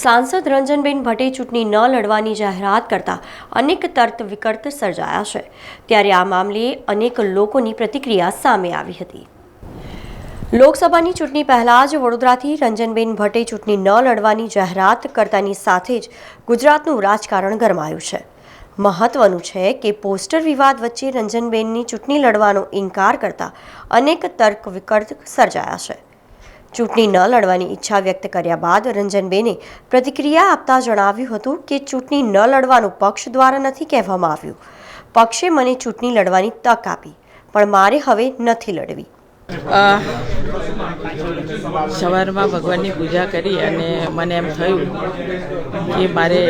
સાંસદ રંજનબેન ભટ્ટે ચૂંટણી ન લડવાની જાહેરાત કરતા અનેક તર્ક વિકર્ત સર્જાયા છે. ત્યારે આ મામલે અનેક લોકોની પ્રતિક્રિયા સામે આવી હતી. લોકસભાની ચૂંટણી પહેલાં જ વડોદરાથી રંજનબેન ભટ્ટે ચૂંટણી ન લડવાની જાહેરાત કરતાની સાથે જ ગુજરાતનું રાજકારણ ગરમાયું છે. મહત્વનું છે કે પોસ્ટર વિવાદ વચ્ચે રંજનબેનની ચૂંટણી લડવાનો ઇનકાર કરતા અનેક તર્ક વિકર્ત સર્જાયા છે. ચૂંટણી ન લડવાની ઈચ્છા વ્યક્ત કર્યા બાદ રંજનબેને પ્રતિક્રિયા આપતા જણાવ્યું હતું કે ચૂંટણી ન લડવાનું પક્ષ દ્વારા નથી કહેવામાં આવ્યું. પક્ષે મને ચૂંટણી લડવાની તક આપી, પણ મારે હવે નથી લડવી. સવારમાં ભગવાનની પૂજા કરી અને મને એમ થયું કે મારે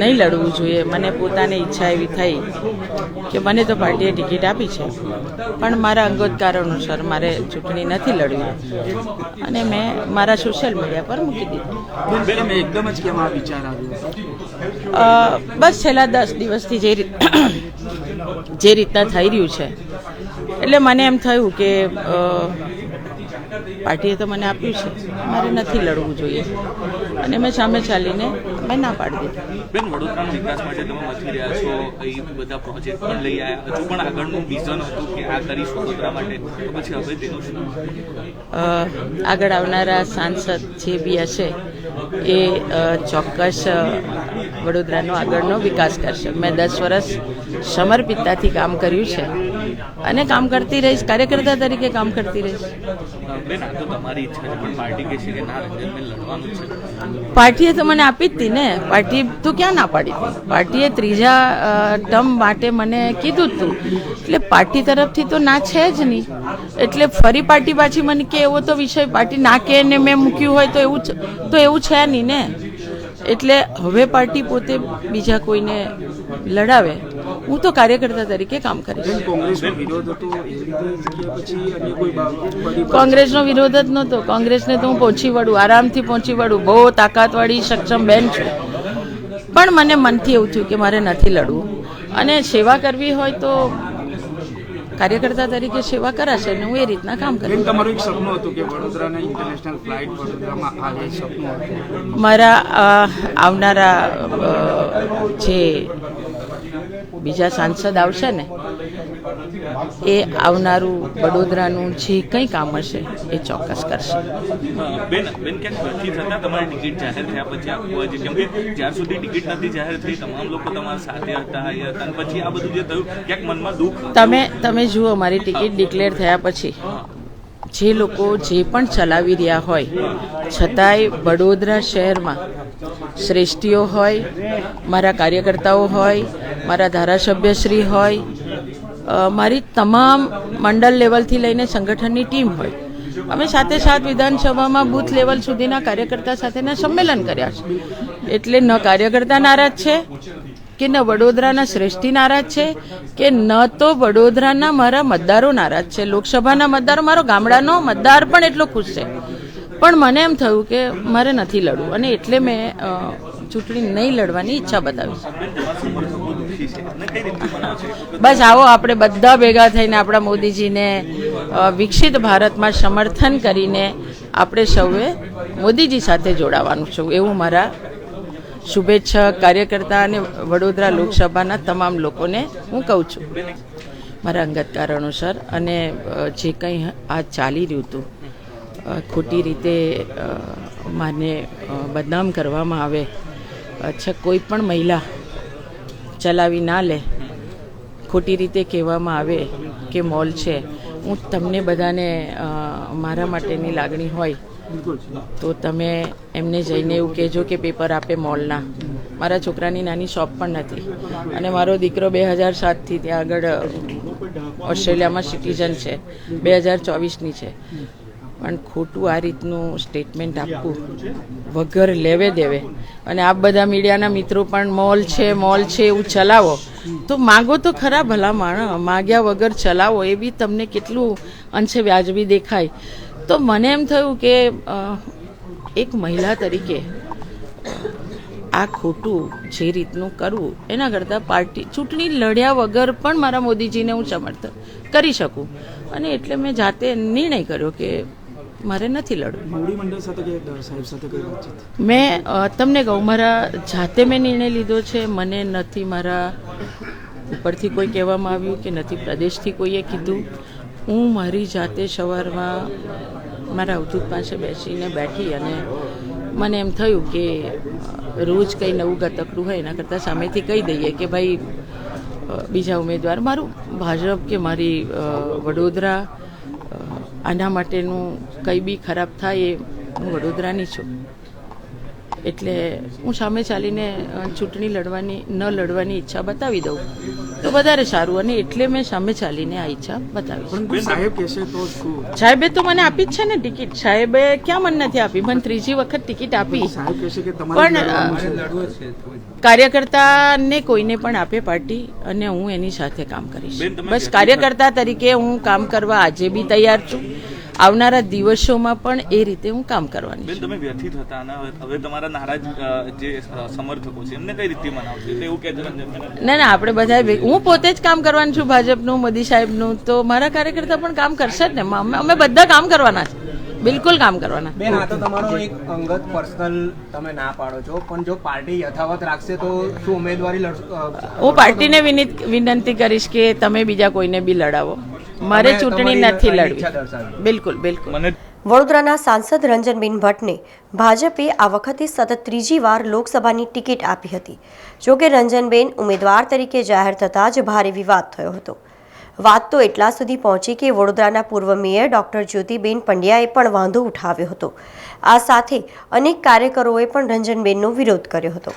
નહીં લડવું જોઈએ. મને પોતાને ઈચ્છા એવી થઈ કે મને તો પાર્ટીએ ટિકિટ આપી છે. પણ મારા અંગત કારણોસર મારે ચૂંટણી નથી લડવી. અને મેં મારા સોશિયલ મીડિયા પર મૂકી દીધું. એકદમ જ કેમ આ વિચાર આવ્યો બસ છેલ્લા દસ દિવસથી જે જે રીતના થઈ રહ્યું છે. એટલે મને એમ થયું કે પાર્ટીએ તો મને આપ્યું છે. મારે નથી લડવું જોઈએ. અને મેં સામે ચાલીને મેં ના પાડી દીધી. બેન વડોદરાના વિકાસ માટે તમે મથી રહ્યા છો એ બધા પ્રોજેક્ટ પણ લઈ આવ્યા. હજુ પણ આગળનું વિઝન હતું કે આ કરીશું વડોદરા માટે. તો પછી હવે તેનું શું? આગળ આવનારા સાંસદ જે બી હશે એ ચોક્કસ વડોદરાનો આગળનો વિકાસ કરશે. મેં દસ વર્ષ સમર્પિતતાથી કામ કર્યું છે. અને કામ કરતી રહીશ, કાર્યકર્તા તરીકે કામ કરતી રહીશ. પાર્ટીએ તો મને આપી જ હતી ને. પાર્ટી તો ક્યાં ના પાડી? હતી પાર્ટીએ ત્રીજા ટર્મ માટે મને કીધું હતું એટલે પાર્ટી તરફથી તો ના છે જ નહીં એટલે ફરી પાર્ટી પાછી મને કે એવો તો વિષય, પાર્ટી ના કે ને મેં મૂક્યું હોય તો એવું તો એવું છે નહીં ને. એટલે હવે પાર્ટી પોતે બીજા કોઈને લડાવે. હું તો કાર્યકર્તા તરીકે કામ કરીશ. કોંગ્રેસનો વિરોધ જ નહોતો. કોંગ્રેસને તો હું પહોંચી વળું આરામથી પહોંચી વળું. બહુ તાકાતવાળી સક્ષમ બેન છું. પણ મને મનથી એવું થયું કે મારે નથી લડવું. અને સેવા કરવી હોય તો કાર્યકર્તા તરીકે સેવા કરાશે અને હું એ રીતના કામ કરીશ તમારું એક સપનું હતું કે વડોદરાના ઇન્ટરનેશનલ ફ્લાઇટ વડોદરામાં આવે સપનું મારા આવનારા જે બીજા સાંસદ આવશે ને એ આવનારું વડોદરાનું જે કંઈ કામ હશે એ ચોક્કસ કરશે. બેન બેન ક્યાંક થતા તમારી ટિકિટ જાહેર થયા પછી આપવું હોય કેમ કે જ્યાં સુધી ટિકિટ નથી જાહેર થઈ તમામ લોકો તમારા સાથે હતા અને પછી આ બધું જે થયું ક્યાંક મનમાં દુઃખ તમે તમે જુઓ મારી ટિકિટ ડિક્લેર થયા પછી જે લોકો જે પણ ચલાવી રહ્યા હોય છતાંય વડોદરા શહેરમાં શ્રેષ્ઠીઓ હોય, મારા કાર્યકર્તાઓ હોય, મારા ધારાસભ્યશ્રી હોય મારી તમામ મંડળ લેવલથી લઈને સંગઠનની ટીમ હોય. અમે સાથે સાથ વિધાનસભામાં બૂથ લેવલ સુધીના કાર્યકર્તા સાથેના સંમેલન કર્યા છે. એટલે ન કાર્યકર્તા નારાજ છે, કે ન વડોદરાના શ્રેષ્ઠી નારાજ છે, કે ન તો વડોદરાના મારા મતદારો નારાજ છે. લોકસભાના મતદારો, મારો ગામડાનો મતદાર પણ એટલો ખુશ છે. પણ મને એમ થયું કે મારે નથી લડવું અને એટલે મેં ચૂંટણી નહીં લડવાની ઈચ્છા બતાવી. બસ આવો, આપણે બધા ભેગા થઈને આપણા મોદીજીને વિકસિત ભારતમાં સમર્થન કરીને આપણે સૌએ મોદીજી સાથે જોડાવાનું છું. એવું મારા શુભેચ્છક કાર્યકર્તા અને વડોદરા લોકસભાના તમામ લોકોને હું કહું છું. મારા અંગત કારણોસર અને જે કંઈ આ ચાલી રહ્યું હતું ખોટી રીતે માને બદનામ કરવામાં આવે, અચ્છા, કોઈ પણ મહિલા ચલાવી ના લે, ખોટી રીતે કહેવામાં આવે કે મોલ છે, હું તમને બધાને મારા માટેની લાગણી હોય, તો તમે એમને જઈને એવું કહેજો કે પેપર આપે મોલના. મારા છોકરાની નાની શોપ પણ નથી. અને મારો દીકરો બે હજાર સાતથી ત્યાં આગળ ઓસ્ટ્રેલિયામાં સિટીઝન છે, બે હજાર ચોવીસની છે. પણ ખોટું આ રીતનું સ્ટેટમેન્ટ આપવું વગર લેવે દેવે. અને આ બધા મીડિયાના મિત્રો પણ મોલ છે મોલ છે, એવું ચલાવો. તો માગો તો ખરા ભલા માણ માગ્યા વગર ચલાવો, એ બી તમને કેટલું અંશે વ્યાજબી દેખાય. તો મને એમ થયું કે એક મહિલા તરીકે, આ ખોટું જે રીતનું કરવું, એના કરતાં પાર્ટી, ચૂંટણી લડ્યા વગર પણ મારા મોદીજીને હું સમર્થન કરી શકું. અને એટલે મેં જાતે નિર્ણય કર્યો કે મારે નથી લડવું. મેં તમને કહું મારા જાતે મેં નિર્ણય લીધો છે મને નથી મારા ઉપરથી કોઈ કહેવામાં આવ્યું કે નથી પ્રદેશથી કોઈએ કીધું. હું મારી જાતે સવારમાં મારા અવધૂત પાસે બેસીને બેઠી અને મને એમ થયું કે રોજ કંઈ નવું ગતકડું હોય એના કરતાં સામેથી કહી દઈએ કે ભાઈ બીજા ઉમેદવાર મારું ભાજપ કે મારી વડોદરા આના માટેનું કંઈ બી ખરાબ થાય એ હું વડોદરાની છું. એટલે હું સામે ચાલીને ચૂંટણી લડવાની, ન લડવાની ઈચ્છા બતાવી દઉં. તો વધારે સારું અને એટલે મેં સામે ચાલીને આ ઈચ્છા બતાવી સાહેબ તો મને આપી જ છે ને ટિકિટ. સાહેબે ક્યાં મને નથી આપી? મને ત્રીજી વખત ટિકિટ આપી. સાહેબ કહેશે કે તમારે પણ, કાર્યકર્તાને કોઈને પણ આપે પાર્ટી અને હું એની સાથે કામ કરીશ. બસ કાર્યકર્તા તરીકે હું કામ કરવા આજે બી તૈયાર છું. આવનારા દિવસોમાં પણ એ રીતે હું કામ કરવાની બેન તમે વ્યથિત હતા અને હવે- તમારા નારાજ જે સમર્થકો છે એમને કઈ રીતે મનાવશો એટલે એવું કે છે રંજન બેન. ના ના આપણે બધા હું પોતે જ કામ કરવાનું છું ભાજપનું મોદી સાહેબનું તો મારા કાર્યકર્તા પણ કામ કરશે જ ને. અમે અમે બધા કામ કરવાના છે. બિલકુલ કામ કરવાના. બેન આ તો તમારો એક અંગત પર્સનલ તમે ના પાડો છો પણ જો પાર્ટી યથાવત રાખશે તો શું ઉમેદવારી લડશો હું પાર્ટીને વિનંતી કરીશ કે તમે બીજા કોઈને બી લડાવો. મારે ચૂંટણી નથી લડવી. બિલકુલ બિલકુલ. વડોદરાના સાંસદ રંજનબેન ભટ્ટને ભાજપે આ વખતે સતત ત્રીજી વાર લોકસભાની ટિકિટ આપી હતી. જોકે રંજનબેન ઉમેદવાર તરીકે જાહેર થતાં જ ભારે વિવાદ થયો હતો. વાત તો એટલા સુધી પહોંચી કે વડોદરાના પૂર્વ મેયર ડોક્ટર જ્યોતિબેન પંડ્યાએ પણ વાંધો ઉઠાવ્યો હતો. આ સાથે અનેક કાર્યકરોએ પણ રંજનબેનનો વિરોધ કર્યો હતો.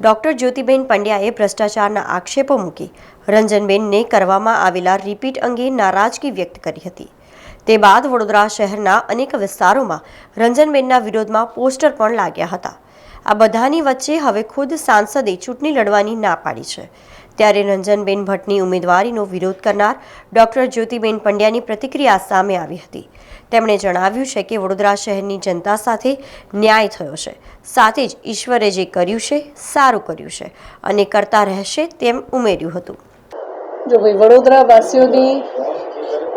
ડોક્ટર જ્યોતિબેન પંડ્યાએ ભ્રષ્ટાચારના આક્ષેપો મૂકી રંજનબેનને કરવામાં આવેલા રિપીટ અંગે નારાજગી વ્યક્ત કરી હતી. તે બાદ વડોદરા શહેરના અનેક વિસ્તારોમાં રંજનબેનના વિરોધમાં પોસ્ટર પણ લાગ્યા હતા. આ બધાની વચ્ચે હવે ખુદ સાંસદે ચૂંટણી લડવાની ના પાડી છે. ત્યારે રંજનબેન ભટ્ટની ઉમેદવારીનો વિરોધ કરનાર ડોક્ટર જ્યોતિબેન પંડ્યાની પ્રતિક્રિયા સામે આવી હતી. તેમણે જણાવ્યું છે કે વડોદરા શહેરની જનતા સાથે ન્યાય થયો છે. સાથે જ ઈશ્વરે જે કર્યું છે, સારું કર્યું છે અને કરતા રહેશે તેમ ઉમેર્યું હતું. જો ભાઈ વડોદરા વાસીઓની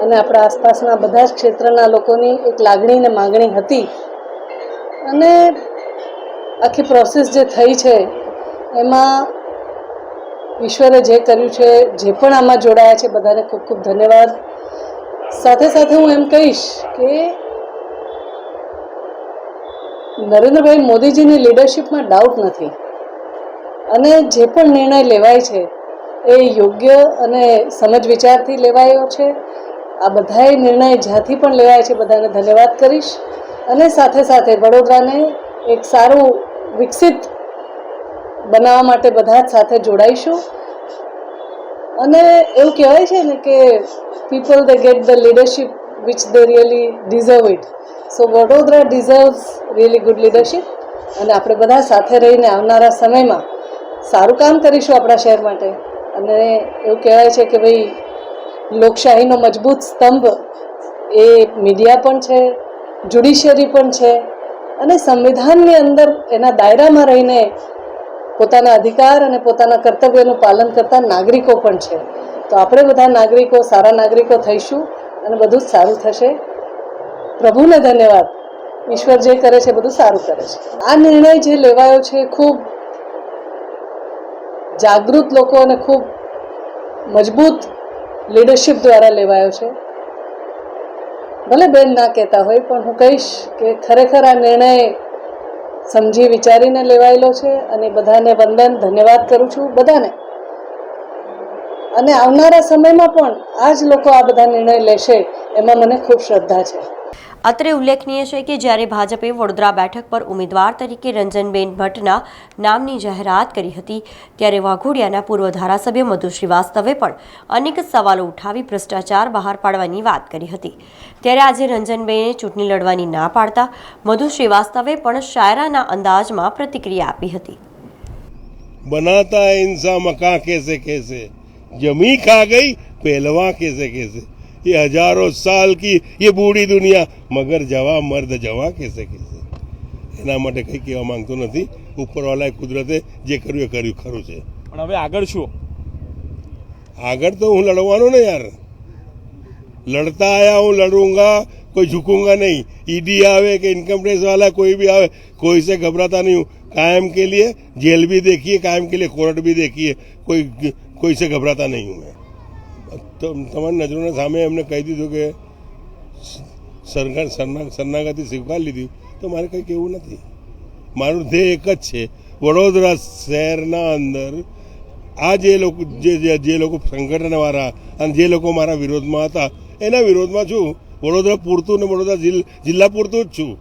અને આપણા આસપાસના બધા જ ક્ષેત્રના લોકોની એક લાગણી અને માગણી હતી અને આખી પ્રોસેસ જે થઈ છે, એમાં ઈશ્વરે જે કર્યું છે, જે પણ આમાં જોડાયા છે, બધાને ખૂબ ખૂબ ધન્યવાદ. સાથે સાથે હું એમ કહીશ કે નરેન્દ્રભાઈ મોદીજીની લીડરશિપમાં ડાઉટ નથી. અને જે પણ નિર્ણય લેવાય છે, એ યોગ્ય અને સમજ વિચારથી લેવાયો છે. આ બધાએ નિર્ણય જ્યાંથી પણ લેવાય છે, બધાને ધન્યવાદ કરીશ. અને સાથે સાથે વડોદરાને એક સારું વિકસિત બનાવવા માટે બધા જ સાથે જોડાઈશું. અને એવું કહેવાય છે ને કે people they get the leadership which they really deserve it so Vadodara deserves really good leadership અને આપણે બધા સાથે રહીને આવનારા સમયમાં સારું કામ કરીશું આપણા શહેર માટે. અને એવું કહેવાય છે કે ભાઈ, લોકશાહીનો મજબૂત સ્તંભ એ મીડિયા પણ છે જ્યુડિશિયરી પણ છે. અને સંવિધાનની અંદર એના દાયરામાં રહીને પોતાના અધિકાર અને પોતાના કર્તવ્યનું પાલન કરતા નાગરિકો પણ છે. તો આપણે બધા નાગરિકો, સારા નાગરિકો થઈશું અને બધું જ સારું થશે. પ્રભુને ધન્યવાદ. ઈશ્વર જે કરે છે બધું સારું કરે છે. આ નિર્ણય જે લેવાયો છે ખૂબ જાગૃત લોકો અને ખૂબ મજબૂત લીડરશિપ દ્વારા લેવાયો છે. ભલે બેન ના કહેતા હોય, પણ હું કહીશ કે ખરેખર આ નિર્ણય સમજી વિચારીને લેવાયેલો છે અને બધાને વંદન, ધન્યવાદ કરું છું બધાને. અને આવનારા સમયમાં પણ આ જ લોકો આ બધા નિર્ણય લેશે, એમાં મને ખૂબ શ્રદ્ધા છે. અત્રે ઉલ્લેખનીય છે કે જ્યારે ભાજપે વડોદરા બેઠક પર ઉમેદવાર તરીકે રંજનબેન ભટ્ટના નામની જાહેરાત કરી હતી, ત્યારે વાઘોડિયાના પૂર્વ ધારાસભ્ય મધુ શ્રીવાસ્તવે પણ અનેક સવાલો ઉઠાવી ભ્રષ્ટાચાર બહાર પાડવાની વાત કરી હતી. ત્યારે આજે રંજનબેને ચૂંટણી લડવાની ના પાડતા મધુ શ્રીવાસ્તવે પણ શાયરાના અંદાજમાં પ્રતિક્રિયા આપી હતી. બનાતા ઇન્સા મકા કેસે કેસે? જમી ખા ગઈ, પહેલવા કેસે કેસે? ये हजारों साल की ये बूढ़ी દુનિયા મગર જવા મર્દ જવા કેસે કેસે એના માટે કંઈ કહેવા માંગતો નથી. ઉપરવાલાએ કુદરતે જે કર્યું એ કર્યું ખરું છે. પણ હવે આગળ શું? આગળ તો હું લડવાનો ને યાર. લડતા આયા હું લડુંગા કોઈ ઝુકુંગા નહીં. ઈડી આવે કે ઇન્કમ ટેક્સ વાળા કોઈ બી આવે કોઈ સે ગભરાતા નહીં હું. કાયમ કે લીએ જેલ બી દેખીએ કાયમ કે लिए કોર્ટ બી દેખીએ. કોઈ કોઈ સે ગભરાતા નહીં હું મેં. તમારી નજરોના સામે એમને કહી દીધું કે સરકાર શરણાગતિ સ્વીકારી લીધી, તો મારે કંઈ કહેવું નથી. મારું ધ્યેય એક જ છે, વડોદરા શહેરના અંદર આ જે લોકો જે જે- લોકો સંગઠનવાળા અને જે લોકો મારા વિરોધમાં હતા, એના વિરોધમાં છું. વડોદરા પૂરતું ને વડોદરા જિલ્લા પૂરતું જ છું.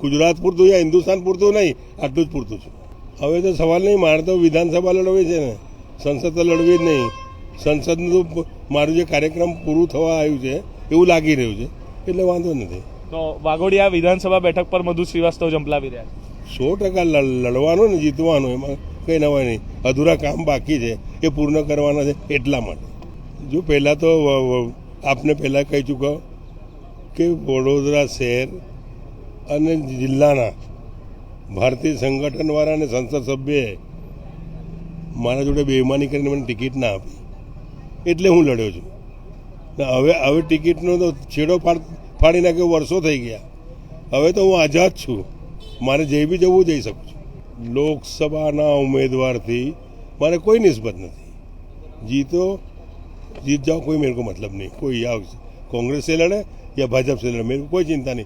ગુજરાત પૂરતું યા હિન્દુસ્તાન પૂરતું નહીં, આટલું જ પૂરતું છું. હવે તો સવાલ નહીં, મારે તો વિધાનસભા લડવી છે ને. સંસદ તો લડવી જ નહીં. સંસદનું તો મારું જે કાર્યક્રમ પૂરું થવા આવ્યું છે એવું લાગી રહ્યું છે એટલે વાંધો નથી. તો વાઘોડિયા વિધાનસભા બેઠક પર મધુ શ્રીવાસ્તવ જંપલાવી રહ્યા સો ટકા લડ- લડવાનું ને જીતવાનું એમાં કંઈ નવાય નહીં. અધૂરા કામ બાકી છે એ પૂર્ણ કરવાના છે એટલા માટે. જો પહેલાં તો આપને પહેલાં કહી ચૂક્યો કે વડોદરા શહેર અને જિલ્લાના ભારતીય સંગઠનવાળા અને સંસદ સભ્યએ મારા જોડે બેમાની કરીને મને ટિકિટ ના આપી. એટલે હું લડ્યો છું ને હવે હવે ટિકિટનો તો છેડો ફાડ ફાડી નાખ્યો વર્ષો થઈ ગયા હવે તો હું આઝાદ છું મારે જે બી જવું જઈ શકું છું લોકસભાના ઉમેદવારથી મારે કોઈ નિસ્બત નથી જીતો जीत जाओ कोई मेरे को मतलब नहीं कोई या कांग्रेस से लड़े या भाजपा से लड़े मेरे को कोई चिंता नहीं